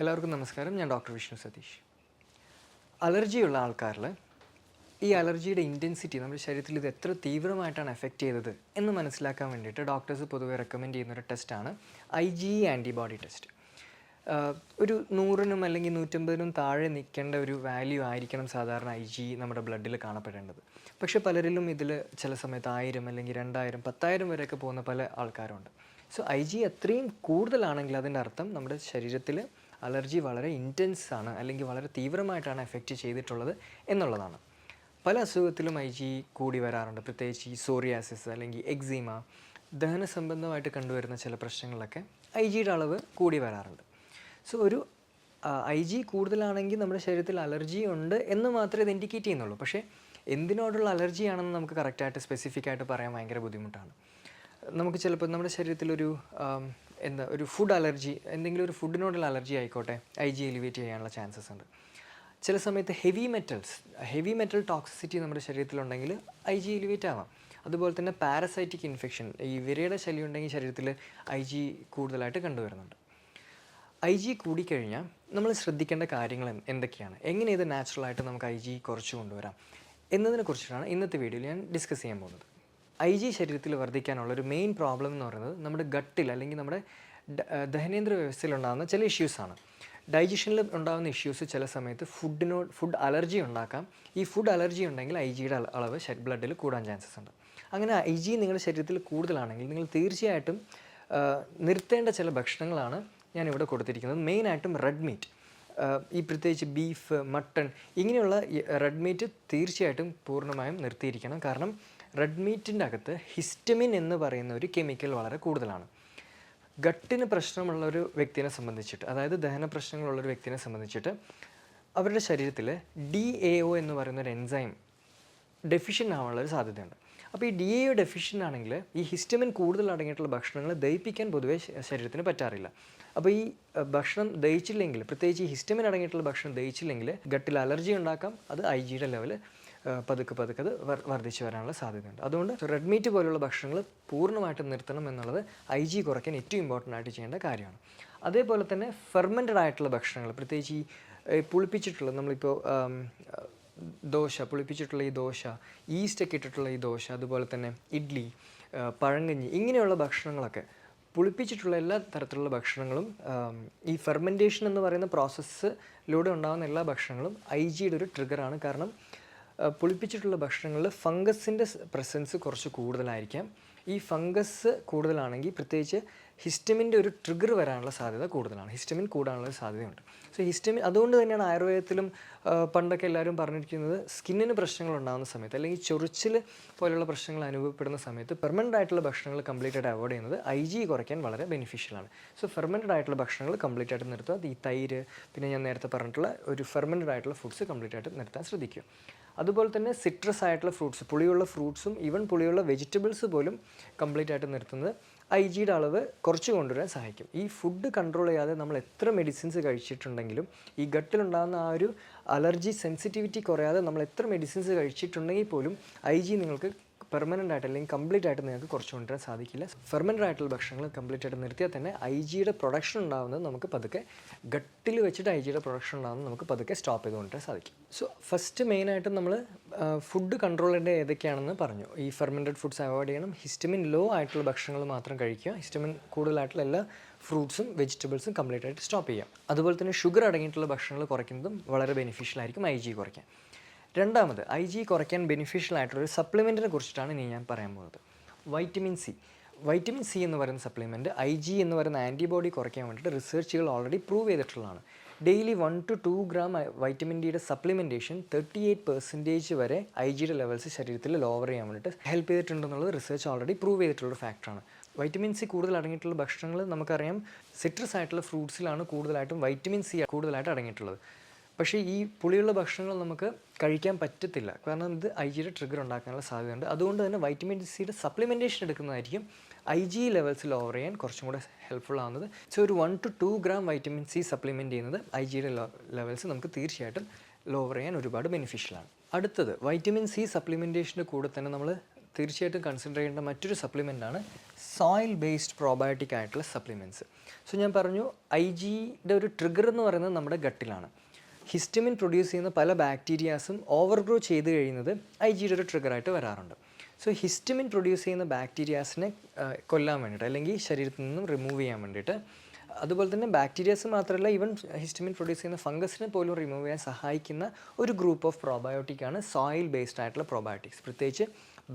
എല്ലാവർക്കും നമസ്കാരം. ഞാൻ ഡോക്ടർ വിഷ്ണു സതീഷ്. അലർജിയുള്ള ആൾക്കാരിൽ ഈ അലർജിയുടെ ഇന്റൻസിറ്റി നമ്മുടെ ശരീരത്തിൽ ഇത് എത്ര തീവ്രമായിട്ടാണ് എഫക്റ്റ് ചെയ്തത് എന്ന് മനസ്സിലാക്കാൻ വേണ്ടിയിട്ട് ഡോക്ടേഴ്സ് പൊതുവെ റെക്കമെൻഡ് ചെയ്യുന്ന ഒരു ടെസ്റ്റാണ് ഐ ജി ആന്റിബോഡി ടെസ്റ്റ് ഒരു നൂറിനും അല്ലെങ്കിൽ നൂറ്റമ്പതിനും താഴെ നിൽക്കേണ്ട ഒരു വാല്യൂ ആയിരിക്കണം സാധാരണ ഐ ജി നമ്മുടെ ബ്ലഡിൽ കാണപ്പെടേണ്ടത്. പക്ഷേ പലരിലും ഇതിൽ ചില സമയത്ത് ആയിരം അല്ലെങ്കിൽ രണ്ടായിരം പത്തായിരം വരെയൊക്കെ പോകുന്ന പല ആൾക്കാരുണ്ട്. സോ ഐ ജി അത്രയും കൂടുതലാണെങ്കിൽ അതിന്റെ അർത്ഥം നമ്മുടെ ശരീരത്തിൽ അലർജി വളരെ ഇന്റൻസ് ആണ് അല്ലെങ്കിൽ വളരെ തീവ്രമായിട്ടാണ് എഫക്റ്റ് ചെയ്തിട്ടുള്ളത് എന്നുള്ളതാണ്. പല അസുഖത്തിലും ഐ ജി കൂടി വരാറുണ്ട്. പ്രത്യേകിച്ച് ഈ സോറിയാസിസ് അല്ലെങ്കിൽ എക്സീമ ദഹന സംബന്ധമായിട്ട് കണ്ടുവരുന്ന ചില പ്രശ്നങ്ങളിലൊക്കെ ഐ ജിയുടെ അളവ് കൂടി വരാറുണ്ട്. സോ ഒരു ഐ ജി കൂടുതലാണെങ്കിൽ നമ്മുടെ ശരീരത്തിൽ അലർജി ഉണ്ട് എന്ന് മാത്രമേ ഇത് ഇൻഡിക്കേറ്റ് ചെയ്യുന്നുള്ളൂ. പക്ഷേ എന്തിനോടുള്ള അലർജി ആണെന്ന് നമുക്ക് കറക്റ്റായിട്ട് സ്പെസിഫിക് ആയിട്ട് പറയാൻ ഭയങ്കര ബുദ്ധിമുട്ടാണ്. നമുക്ക് ചിലപ്പോൾ നമ്മുടെ ശരീരത്തിലൊരു എന്താ ഒരു ഫുഡ് അലർജി എന്തെങ്കിലും ഒരു ഫുഡിനോടുള്ള അലർജി ആയിക്കോട്ടെ ഐ ജി എലിവേറ്റ് ചെയ്യാനുള്ള ചാൻസസ് ഉണ്ട്. ചില സമയത്ത് heavy metals heavy metal toxicity നമ്മുടെ ശരീരത്തിലുണ്ടെങ്കിൽ ഐ ജി എലിവേറ്റ് ആവാം. അതുപോലെ തന്നെ പാരസൈറ്റിക് ഇൻഫെക്ഷൻ ഈ വിരയുടെ ശല്യം ഉണ്ടെങ്കിൽ ശരീരത്തിൽ ഐ ജി കൂടുതലായിട്ട് കണ്ടുവരുന്നുണ്ട്. ഐ ജി കൂടിക്കഴിഞ്ഞാൽ നമ്മൾ ശ്രദ്ധിക്കേണ്ട കാര്യങ്ങൾ എന്തൊക്കെയാണ്? എങ്ങനെ ഇത് നാച്ചുറലായിട്ട് നമുക്ക് ഐ ജി കുറച്ച് കൊണ്ടുവരാം? എന്നതിനെ കുറിച്ചിട്ടാണ് ഇന്നത്തെ വീഡിയോയിൽ ഞാൻ ഡിസ്കസ് ചെയ്യാൻ പോകുന്നത്. ഐ ജി ശരീരത്തിൽ വർദ്ധിക്കാനുള്ള ഒരു മെയിൻ പ്രോബ്ലം എന്ന് പറയുന്നത് നമ്മുടെ ഗട്ടിൽ അല്ലെങ്കിൽ നമ്മുടെ ദഹനേന്ദ്ര വ്യവസ്ഥയിൽ ഉണ്ടാകുന്ന ചില ഇഷ്യൂസാണ് ഡൈജഷനിൽ ഉണ്ടാകുന്ന ഇഷ്യൂസ് ചില സമയത്ത് ഫുഡിനോട് ഫുഡ് അലർജി ഉണ്ടാക്കാം. ഈ ഫുഡ് അലർജി ഉണ്ടെങ്കിൽ ഐ ജിയുടെ അളവ് ബ്ലഡിൽ കൂടാൻ ചാൻസസ് ഉണ്ട്. അങ്ങനെ ഐ ജി നിങ്ങളുടെ ശരീരത്തിൽ കൂടുതലാണെങ്കിൽ നിങ്ങൾ തീർച്ചയായിട്ടും നിർത്തേണ്ട ചില ഭക്ഷണങ്ങളാണ് ഞാൻ ഇവിടെ കൊടുത്തിരിക്കുന്നത് മെയിനായിട്ടും റെഡ് മീറ്റ് ഈ പ്രത്യേകിച്ച് ബീഫ് മട്ടൺ ഇങ്ങനെയുള്ള റെഡ് മീറ്റ് തീർച്ചയായിട്ടും പൂർണമായും നിർത്തിയിരിക്കണം. കാരണം റെഡ് മീറ്റിന്റെ അകത്ത് ഹിസ്റ്റമിൻ എന്ന് പറയുന്ന ഒരു കെമിക്കൽ വളരെ കൂടുതലാണ്. ഗട്ടിന് പ്രശ്നമുള്ള ഒരു വ്യക്തിനെ സംബന്ധിച്ചിട്ട് അതായത് ദഹന പ്രശ്നങ്ങളുള്ള ഒരു വ്യക്തിനെ സംബന്ധിച്ചിട്ട് അവരുടെ ശരീരത്തിൽ ഡി എ ഒ എന്ന് പറയുന്ന ഒരു എൻസൈം ഡെഫിഷ്യന്റ് ആവാനുള്ള ഒരു സാധ്യതയുണ്ട്. അപ്പോൾ ഈ ഡി എ ഒ ഡെഫിഷ്യന്റ് ആണെങ്കിൽ ഈ ഹിസ്റ്റമിൻ കൂടുതൽ അടങ്ങിയിട്ടുള്ള ഭക്ഷണങ്ങൾ ദഹിപ്പിക്കാൻ പൊതുവേ ശരീരത്തിന് പറ്റാറില്ല. അപ്പോൾ ഈ ഭക്ഷണം ദഹിച്ചില്ലെങ്കിൽ പ്രത്യേകിച്ച് ഈ ഹിസ്റ്റമിൻ അടങ്ങിയിട്ടുള്ള ഭക്ഷണം ദഹിച്ചില്ലെങ്കിൽ ഗട്ടിൽ അലർജി ഉണ്ടാക്കാം. അത് ഐ ജിയുടെ ലെവൽ പതുക്കെ പതുക്കെ അത് വർ- വർദ്ധിച്ചു വരാനുള്ള സാധ്യതയുണ്ട്. അതുകൊണ്ട് റെഡ് മീറ്റ് പോലുള്ള ഭക്ഷണങ്ങൾ പൂർണമായിട്ടും നിർത്തണം എന്നുള്ളത് ഐ ജി കുറയ്ക്കാൻ ഏറ്റവും ഇമ്പോർട്ടന്റ് ആയിട്ട് ചെയ്യേണ്ട കാര്യമാണ്. അതേപോലെ തന്നെ ഫെർമെന്റഡ് ആയിട്ടുള്ള ഭക്ഷണങ്ങൾ പ്രത്യേകിച്ച് ഈ പുളിപ്പിച്ചിട്ടുള്ള നമ്മളിപ്പോൾ ദോശ പുളിപ്പിച്ചിട്ടുള്ള ഈ ദോശ ഈസ്റ്റൊക്കെ ഇട്ടിട്ടുള്ള ഈ ദോശ അതുപോലെ തന്നെ ഇഡ്ഡലി പഴങ്കഞ്ഞി ഇങ്ങനെയുള്ള ഭക്ഷണങ്ങളൊക്കെ പുളിപ്പിച്ചിട്ടുള്ള എല്ലാ തരത്തിലുള്ള ഭക്ഷണങ്ങളും ഈ ഫെർമെന്റേഷൻ എന്ന് പറയുന്ന പ്രോസസ്സിലൂടെ ഉണ്ടാകുന്ന എല്ലാ ഭക്ഷണങ്ങളും ഐ ജിയുടെ ഒരു ട്രിഗറാണ് കാരണം പുളിപ്പിച്ചിട്ടുള്ള ഭക്ഷണങ്ങളിൽ ഫംഗസിന്റെ പ്രസൻസ് കുറച്ച് കൂടുതലായിരിക്കാം. ഈ ഫംഗസ് കൂടുതലാണെങ്കിൽ പ്രത്യേകിച്ച് ഹിസ്റ്റമിന്റെ ഒരു ട്രിഗർ വരാനുള്ള സാധ്യത കൂടുതലാണ്. ഹിസ്റ്റമിൻ കൂടാനുള്ള സാധ്യതയുണ്ട്. സോ ഹിസ്റ്റമിൻ അതുകൊണ്ട് തന്നെയാണ് ആയുർവേദത്തിലും പണ്ടൊക്കെ എല്ലാവരും പറഞ്ഞിരിക്കുന്നത് സ്കിന്നിന് പ്രശ്നങ്ങൾ ഉണ്ടാകുന്ന സമയത്ത് അല്ലെങ്കിൽ ചൊറിച്ചിൽ പോലെയുള്ള പ്രശ്നങ്ങൾ അനുഭവപ്പെടുന്ന സമയത്ത് പെർമനന്റ് ആയിട്ടുള്ള ഭക്ഷണങ്ങൾ കംപ്ലീറ്റ് ആയിട്ട് അവോയ്ഡ് ചെയ്യുന്നത് ഐ ജി കുറയ്ക്കാൻ വളരെ ബെനിഫിഷ്യലാണ് സോ ഫെർമെന്റഡ് ആയിട്ടുള്ള ഭക്ഷണങ്ങൾ കംപ്ലീറ്റ് ആയിട്ട് നിർത്തുക. ഈ തൈര് പിന്നെ ഞാൻ നേരത്തെ പറഞ്ഞിട്ടുള്ള ഒരു ഫെർമെന്റഡ് ആയിട്ടുള്ള ഫുഡ്സ് കംപ്ലീറ്റ് ആയിട്ട് നിർത്താൻ ശ്രദ്ധിക്കുക. അതുപോലെ തന്നെ സിട്രസ് ആയിട്ടുള്ള ഫ്രൂട്ട്സ് പുളിയുള്ള ഫ്രൂട്ട്സും ഈവൻ പുളിയുള്ള വെജിറ്റബിൾസ് പോലും കംപ്ലീറ്റ് ആയിട്ട് നിർത്തുന്നത് ഐ ജിയുടെ അളവ് കുറച്ച് കൊണ്ടുവരാൻ സഹായിക്കും. ഈ ഫുഡ് കൺട്രോൾ ചെയ്യാതെ നമ്മൾ എത്ര മെഡിസിൻസ് കഴിച്ചിട്ടുണ്ടെങ്കിലും ഈ ഗട്ടിലുണ്ടാകുന്ന ആ ഒരു അലർജി സെൻസിറ്റിവിറ്റി കുറയാതെ നമ്മൾ എത്ര മെഡിസിൻസ് കഴിച്ചിട്ടുണ്ടെങ്കിൽ പോലും ഐ ജി നിങ്ങൾക്ക് പെർമനന്റ് ആയിട്ട് അല്ലെങ്കിൽ കംപ്ലീറ്റ് ആയിട്ട് നിങ്ങൾക്ക് കുറച്ച് കൊണ്ടുവരാൻ സാധിക്കില്ല. ഫെർമനന്റ് ആയിട്ടുള്ള ഭക്ഷണങ്ങൾ കംപ്ലീറ്റ് ആയിട്ട് നിർത്തിയാൽ തന്നെ ഐ ജിയുടെ പ്രൊഡക്ഷൻ ഉണ്ടാകുന്നത് നമുക്ക് പതുക്കെ ഗട്ടിൽ വെച്ചിട്ട് ഐ ജിയുടെ പ്രൊഡക്ഷൻ ഉണ്ടാകുന്നത് നമുക്ക് പതുക്കെ സ്റ്റോപ്പ് ചെയ്ത് കൊണ്ടുവരാൻ സാധിക്കും. സോ ഫസ്റ്റ് മെയിനായിട്ട് നമ്മൾ ഫുഡ് കൺട്രോളിന്റെ ഏതൊക്കെയാണെന്ന് പറഞ്ഞു. ഈ ഫെർമെന്റഡ് ഫുഡ്സ് അവോയ്ഡ് ചെയ്യണം. ഹിസ്റ്റമിൻ ലോ ആയിട്ടുള്ള ഭക്ഷണങ്ങൾ മാത്രം കഴിക്കുക. ഹിസ്റ്റമിൻ കൂടുതലായിട്ടുള്ള എല്ലാ ഫ്രൂട്ട്സും വെജിറ്റബിൾസും കംപ്ലീറ്റ് ആയിട്ട് സ്റ്റോപ്പ് ചെയ്യാം അതുപോലെ തന്നെ ഷുഗർ അടങ്ങിയിട്ടുള്ള ഭക്ഷണങ്ങൾ കുറയ്ക്കുന്നതും വളരെ ബെനിഫിഷ്യൽ ആയിരിക്കും ഐ ജി കുറയ്ക്കാൻ. രണ്ടാമത് ഐ ജി കുറയ്ക്കാൻ ബെനിഫിഷ്യൽ ആയിട്ടുള്ള ഒരു സപ്ലിമെന്റിനെ കുറിച്ചിട്ടാണ് ഇനി ഞാൻ പറയാൻ പോകുന്നത്. വൈറ്റമിൻ സി വൈറ്റമിൻ സി എന്ന് പറയുന്ന സപ്ലിമെന്റ് ഐ ജി എന്ന് പറയുന്ന ആന്റിബോഡി കുറയ്ക്കാൻ വേണ്ടിയിട്ട് റിസർച്ചുകൾ ഓൾറെഡി പ്രൂവ് ചെയ്തിട്ടുള്ളതാണ്. Daily one to two gram vitamin ഡിയുടെ സപ്ലിമെന്റേഷൻ തേർട്ടി എയ്റ്റ് പെർസെന്റേജ് വരെ ഐ ജിയുടെ ലെവൽസ് ശരീരത്തിൽ ലോവർ ചെയ്യാൻ വേണ്ടിയിട്ട് ഹെൽപ്പ് ചെയ്തിട്ടുണ്ടെന്നുള്ളത് റിസർച്ച് ഓൾറെഡി പ്രൂവ് ചെയ്തിട്ടുള്ള ഫാക്ടറാണ് വൈറ്റമിൻ സി കൂടുതൽ അടങ്ങിയിട്ടുള്ള ഭക്ഷണങ്ങൾ നമുക്കറിയാം സിട്രസ് ആയിട്ടുള്ള ഫ്രൂട്ട്സിലാണ് കൂടുതലായിട്ടും വൈറ്റമിൻ സി കൂടുതലായിട്ട് അടങ്ങിയിട്ടുള്ളത്. പക്ഷേ ഈ പുളിയുള്ള ഭക്ഷണങ്ങൾ നമുക്ക് കഴിക്കാൻ പറ്റത്തില്ല. കാരണം ഇത് ഐ ജിയുടെ ട്രിഗർ ഉണ്ടാക്കാനുള്ള സാധ്യതയുണ്ട്. അതുകൊണ്ട് തന്നെ വൈറ്റമിൻ സിയുടെ സപ്ലിമെന്റേഷൻ എടുക്കുന്നതായിരിക്കും ഐ ജി ലെവൽസ് ലോവർ ചെയ്യാൻ കുറച്ചും കൂടെ ഹെൽപ്ഫുൾ ആവുന്നത്. സോ ഒരു one to two gram vitamin C supplement ചെയ്യുന്നത് ഐ ജിയുടെ ലെവൽസ് നമുക്ക് തീർച്ചയായിട്ടും ലോവർ ചെയ്യാൻ ഒരുപാട് ബെനിഫിഷ്യലാണ് അടുത്തത് വൈറ്റമിൻ സി സപ്ലിമെന്റേഷന്റെ കൂടെ തന്നെ നമ്മൾ തീർച്ചയായിട്ടും കൺസിഡർ ചെയ്യേണ്ട മറ്റൊരു സപ്ലിമെന്റാണ് സോയിൽ ബേസ്ഡ് പ്രോബയോട്ടിക് ആയിട്ടുള്ള സപ്ലിമെന്റ്സ് സോ ഞാൻ പറഞ്ഞു ഐ ജിയുടെ ഒരു ട്രിഗർ എന്ന് പറയുന്നത് നമ്മുടെ ഗട്ടിലാണ്. ഹിസ്റ്റമിൻ പ്രൊഡ്യൂസ് ചെയ്യുന്ന പല ബാക്ടീരിയാസും ഓവർഗ്രോ ചെയ്ത് കഴിയുന്നത് ഐ ജിയുടെ ഒരു ട്രിഗറായിട്ട് വരാറുണ്ട്. സോ ഹിസ്റ്റമിൻ പ്രൊഡ്യൂസ് ചെയ്യുന്ന ബാക്ടീരിയാസിനെ കൊല്ലാൻ വേണ്ടിയിട്ട് അല്ലെങ്കിൽ ശരീരത്തിൽ നിന്നും റിമൂവ് ചെയ്യാൻ വേണ്ടിയിട്ട് അതുപോലെ തന്നെ ബാക്ടീരിയാസ് മാത്രമല്ല ഈവൻ ഹിസ്റ്റമിൻ പ്രൊഡ്യൂസ് ചെയ്യുന്ന ഫംഗസിനെ പോലും റിമൂവ് ചെയ്യാൻ സഹായിക്കുന്ന ഒരു ഗ്രൂപ്പ് ഓഫ് പ്രോബയോട്ടിക് ആണ് സോയിൽ ബേസ്ഡ് ആയിട്ടുള്ള പ്രോബയോട്ടിക്സ് പ്രത്യേകിച്ച്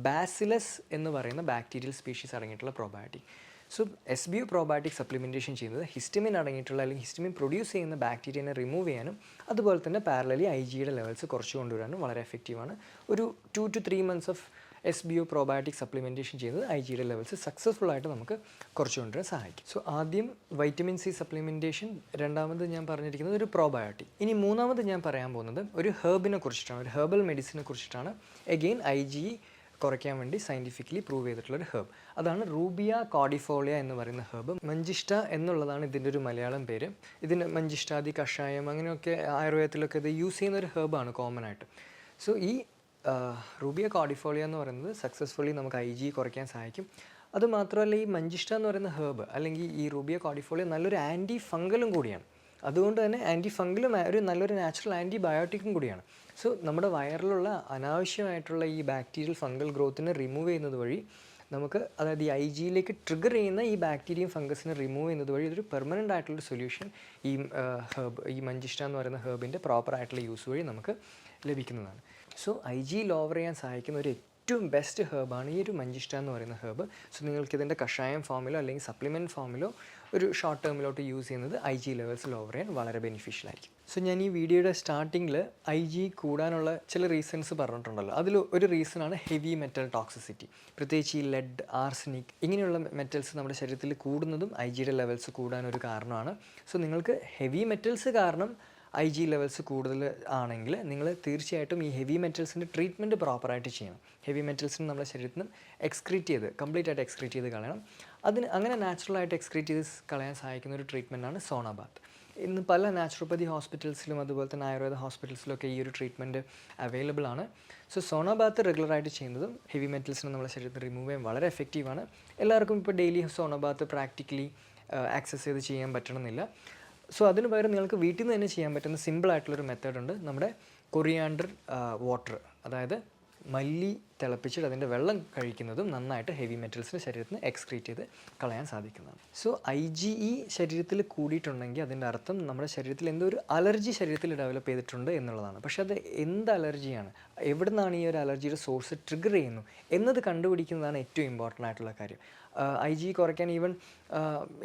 ബാസിലസ് എന്ന് പറയുന്ന ബാക്ടീരിയൽ സ്പീഷീസ് അടങ്ങിയിട്ടുള്ള probiotic so S B O probiotic supplementation ചെയ്യുന്നത് ഹിസ്റ്റമിൻ അടങ്ങിയിട്ടുള്ള അല്ലെങ്കിൽ ഹിസ്റ്റമിൻ പ്രൊഡ്യൂസ് ചെയ്യുന്ന ബാക്ടീരിയനെ റിമൂവ് ചെയ്യാനും അതുപോലെ തന്നെ പാരലലി ഐ ജിയുടെ ലെവൽസ് കുറച്ച് കൊണ്ടുവരാനും വളരെ എഫക്റ്റീവാണ് ഒരു two to three months of S B O probiotic supplementation ചെയ്യുന്നത് ഐ ജിയുടെ ലെവൽസ് സക്സസ്ഫുൾ ആയിട്ട് നമുക്ക് കുറച്ച് കൊണ്ടുവരാൻ സഹായിക്കും. സോ ആദ്യം വൈറ്റമിൻ സി സപ്ലിമെന്റേഷൻ രണ്ടാമത് ഞാൻ പറഞ്ഞിരിക്കുന്നത് ഒരു പ്രോബയോട്ടിക് ഇനി മൂന്നാമത് ഞാൻ പറയാൻ പോകുന്നത് ഒരു ഹെർബിനെ കുറിച്ചിട്ടാണ് ഒരു ഹെർബൽ മെഡിസിനെ കുറിച്ചിട്ടാണ്. എഗെയിൻ ഐ ജി കുറയ്ക്കാൻ വേണ്ടി സയന്റിഫിക്കലി പ്രൂവ് ചെയ്തിട്ടുള്ള ഒരു ഹെർബ് അതാണ് റൂബിയ കോഡിഫോളിയ എന്ന് പറയുന്ന ഹെർബ് മഞ്ചിഷ്ട എന്നുള്ളതാണ് ഇതിന്റെ ഒരു മലയാളം പേര്. ഇതിന് മഞ്ചിഷ്ടാദി കഷായം അങ്ങനെയൊക്കെ ആയുർവേദത്തിലൊക്കെ ഇത് യൂസ് ചെയ്യുന്ന ഒരു ഹെർബാണ് കോമൺ ആയിട്ട്. സോ ഈ റൂബിയ കോഡിഫോളിയ എന്ന് പറയുന്നത് സക്സസ്ഫുള്ളി നമുക്ക് ഐ ജി കുറയ്ക്കാൻ സഹായിക്കും. അതുമാത്രമല്ല ഈ മഞ്ചിഷ്ട എന്ന് പറയുന്ന ഹെർബ് അല്ലെങ്കിൽ ഈ റൂബിയ കോഡിഫോളിയ നല്ലൊരു ആന്റി ഫംഗലും കൂടിയാണ്. അതുകൊണ്ട് തന്നെ ആന്റി ഫംഗലും ഒരു നല്ലൊരു നാച്ചുറൽ ആന്റി ബയോട്ടിക്കും കൂടിയാണ്. സോ നമ്മുടെ വയറിലുള്ള അനാവശ്യമായിട്ടുള്ള ഈ ബാക്ടീരിയൽ ഫംഗൽ ഗ്രോത്തിനെ റിമൂവ് ചെയ്യുന്നത് വഴി നമുക്ക് അതായത് ഈ ഐ ജിയിലേക്ക് ട്രിഗർ ചെയ്യുന്ന ഈ ബാക്ടീരിയയും ഫംഗസിനെ റിമൂവ് ചെയ്യുന്നത് വഴി ഇതൊരു പെർമനന്റ് ആയിട്ടുള്ളൊരു സൊല്യൂഷൻ ഈ ഹെർബ് ഈ മഞ്ചിഷ്ട എന്ന് പറയുന്ന ഹെർബിന്റെ പ്രോപ്പർ ആയിട്ടുള്ള യൂസ് വഴി നമുക്ക് ലഭിക്കുന്നതാണ്. സോ ഐ ജി ലോവർ ചെയ്യാൻ സഹായിക്കുന്ന ഒരു ഏറ്റവും ബെസ്റ്റ് ഹെർബാണ് ഈ ഒരു മഞ്ചിഷ്ട എന്ന് പറയുന്ന ഹെർബ് സോ നിങ്ങൾക്ക് ഇതിന്റെ കഷായം ഫോമിലോ അല്ലെങ്കിൽ സപ്ലിമെന്റ് ഫോമിലോ ഒരു ഷോർട്ട് ടേമിലോട്ട് യൂസ് ചെയ്യുന്നത് ഐ ജി ലെവൽസ് ലോവർ ചെയ്യാൻ വളരെ ബെനിഫിഷ്യൽ ആയിരിക്കും. സോ ഞാൻ ഈ വീഡിയോയുടെ സ്റ്റാർട്ടിങ്ങിൽ ഐ ജി കൂടാനുള്ള ചില റീസൺസ് പറഞ്ഞിട്ടുണ്ടല്ലോ. അതിൽ ഒരു റീസണാണ് ഹെവി മെറ്റൽ ടോക്സിസിറ്റി പ്രത്യേകിച്ച് ഈ ലെഡ് ആർസനിക് ഇങ്ങനെയുള്ള മെറ്റൽസ് നമ്മുടെ ശരീരത്തിൽ കൂടുന്നതും ഐ ജിയുടെ ലെവൽസ് കൂടാനൊരു കാരണമാണ്. സോ നിങ്ങൾക്ക് ഹെവി മെറ്റൽസ് കാരണം ഐ ജി ലെവൽസ് കൂടുതൽ ആണെങ്കിൽ നിങ്ങൾ തീർച്ചയായിട്ടും ഈ ഹെവി മെറ്റൽസിന്റെ ട്രീറ്റ്മെന്റ് പ്രോപ്പറായിട്ട് ചെയ്യണം. ഹെവി മെറ്റൽസിന് നമ്മുടെ ശരീരത്തിൽ നിന്ന് എക്സ്ക്രീറ്റ് ചെയ്ത് കംപ്ലീറ്റ് ആയിട്ട് എക്സ്ക്രീറ്റ് ചെയ്ത് കളയണം. അതിന് അങ്ങനെ നാച്ചുറലായിട്ട് എക്സ്ക്രീറ്റ് ചെയ്ത് കളയാൻ സഹായിക്കുന്ന ഒരു ട്രീറ്റ്മെന്റാണ് സോണാബാത്ത്. ഇന്ന് പല നാച്ചുറോപ്പതി ഹോസ്പിറ്റൽസിലും അതുപോലെ തന്നെ ആയുർവേദ ഹോസ്പിറ്റൽസിലൊക്കെ ഈ ഒരു ട്രീറ്റ്മെന്റ് അവൈലബിൾ ആണ്. സോ സോണോബാത്ത് റെഗുലറായിട്ട് ചെയ്യുന്നതും ഹെവി മെറ്റൽസിനെ നമ്മുടെ ശരീരത്തിൽ റിമൂവ് ചെയ്യാൻ വളരെ എഫക്റ്റീവാണ് എല്ലാവർക്കും ഇപ്പോൾ ഡെയിലി സോണോബാത്ത് പ്രാക്ടിക്കലി ആക്സസ് ചെയ്ത് ചെയ്യാൻ പറ്റണമെന്നില്ല. സോ അതിന് പകരം നിങ്ങൾക്ക് വീട്ടിൽ നിന്ന് തന്നെ ചെയ്യാൻ പറ്റുന്ന സിമ്പിൾ ആയിട്ടുള്ളൊരു മെത്തേഡ് ഉണ്ട്. നമ്മുടെ കൊറിയാണ്ടർ വാട്ടർ അതായത് മല്ലി തിളപ്പിച്ചിട്ട് അതിന്റെ വെള്ളം കഴിക്കുന്നതും നന്നായിട്ട് ഹെവി മെറ്റൽസിന് ശരീരത്തിന് എക്സ്ക്രീറ്റ് ചെയ്ത് കളയാൻ സാധിക്കുന്നതാണ്. സോ ഐ ജി ഇ ശരീരത്തിൽ കൂടിയിട്ടുണ്ടെങ്കിൽ അതിന്റെ അർത്ഥം നമ്മുടെ ശരീരത്തിൽ എന്തോ ഒരു അലർജി ശരീരത്തിൽ ഡെവലപ്പ് ചെയ്തിട്ടുണ്ട് എന്നുള്ളതാണ്. പക്ഷേ അത് എന്ത് അലർജിയാണ് എവിടെ നിന്നാണ് ഈ ഒരു അലർജിയുടെ സോഴ്സ് ട്രിഗർ ചെയ്യുന്നു? എന്നത് കണ്ടുപിടിക്കുന്നതാണ് ഏറ്റവും ഇമ്പോർട്ടന്റ് ആയിട്ടുള്ള കാര്യം. ഐ ജി കുറയ്ക്കാൻ ഈവൻ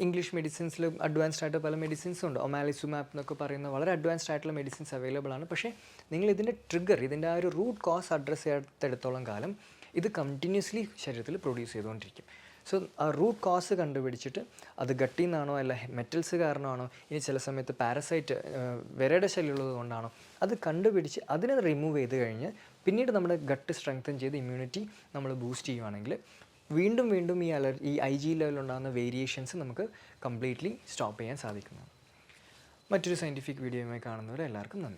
ഇംഗ്ലീഷ് മെഡിസിൻസിൽ അഡ്വാൻസ്ഡ് ആയിട്ട് പല മെഡിസിൻസും ഉണ്ട്. ഒമാലിസുമാപ്പ് എന്നൊക്കെ പറയുന്ന വളരെ അഡ്വാൻസ്ഡ് ആയിട്ടുള്ള മെഡിസിൻസ് അവൈലബിൾ ആണ്. പക്ഷേ നിങ്ങൾ ഇതിന്റെ ട്രിഗർ ഇതിന്റെ ആ ഒരു റൂട്ട് കോസ് അഡ്രസ്സ് ചെയ്യാത്തിടത്തോളം കാലം ഇത് കണ്ടിന്യൂസ്ലി ശരീരത്തിൽ പ്രൊഡ്യൂസ് ചെയ്തുകൊണ്ടിരിക്കും. സോ ആ റൂട്ട് കോസ് കണ്ടുപിടിച്ചിട്ട് അത് ഗട്ടിൽ നിന്നാണോ അല്ല മെറ്റൽസ് കാരണമാണോ ഇനി ചില സമയത്ത് പാരസൈറ്റ് വിരയുടെ ശല്യമുള്ളത് കൊണ്ടാണോ അത് കണ്ടുപിടിച്ച് അതിനെ റിമൂവ് ചെയ്ത് കഴിഞ്ഞ് പിന്നീട് നമ്മുടെ ഗട്ട് സ്ട്രെങ്തൻ ചെയ്ത് ഇമ്മ്യൂണിറ്റി നമ്മൾ ബൂസ്റ്റ് ചെയ്യുവാണെങ്കിൽ വീണ്ടും വീണ്ടും ഈ അലർജി ഈ ഐ ജി ലെവലുണ്ടാകുന്ന വേരിയേഷൻസ് നമുക്ക് കംപ്ലീറ്റ്ലി സ്റ്റോപ്പ് ചെയ്യാൻ സാധിക്കുന്നതാണ്. മറ്റൊരു സയന്റിഫിക് വീഡിയോയുമായി കാണുന്നവരെ എല്ലാവർക്കും നന്ദി.